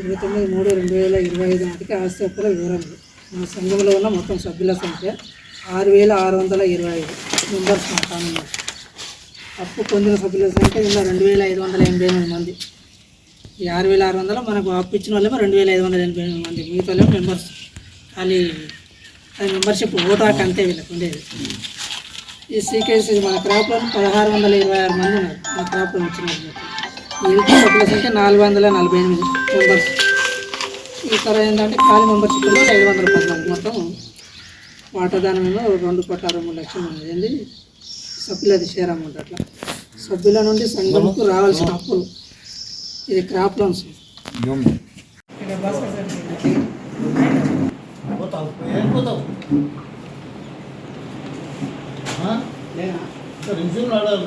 ఇరవై తొమ్మిది మూడు రెండు వేల ఇరవై ఐదు వందకి లెక్కల వివరాలు మా సంఘంలో ఉన్న మొత్తం సభ్యుల సంఖ్య ఆరు వేల ఆరు వందల ఇరవై ఐదు. మెంబర్స్ మా కాలంలో అప్పు పొందిన సభ్యుల సంఖ్య ఇలా రెండు వేల ఐదు వందల ఎనభై ఎనిమిది మంది. ఈ ఆరు వేల ఆరు వందల మనకు అప్పు ఇచ్చిన వాళ్ళేమో రెండు వేల ఐదు వందల ఎనభై ఎనిమిది మంది. మిగతా వాళ్ళేమో మెంబర్స్. ఖాళీ అది మెంబర్షిప్ ఓటాక్ అంతే వీళ్ళకి ఉండేది. ఈ సీకేసీ మన క్రాప్లో పదహారు వందల ఇరవై ఆరు మంది ఉన్నారు. మన క్రాప్లో ఇచ్చిన వాళ్ళు. ఎల్టీ సభ్యుల సంఖ్య నాలుగు వందల నలభై ఎనిమిది మెంబర్స్ ఈ తర్వాత ఏంటంటే ఖాళీ మెంబర్షిప్ ఐదు వందల పద్నాలుగు మొత్తం వాటాదానమేమో రెండు కోట్ల అరవై మూడు లక్షలు ఏంది? సభ్యులది షేర్ అమౌంట్ అట్లా. సభ్యుల నుండి సంఘంకు రావాల్సిన అప్పులు. ఇది క్రాప్ లోన్స్ ఇక్కడ రిజ్యూమ్ ఆడాలి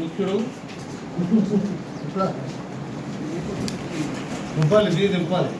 ముఖ్యుడు. దింపాలి దింపాలి.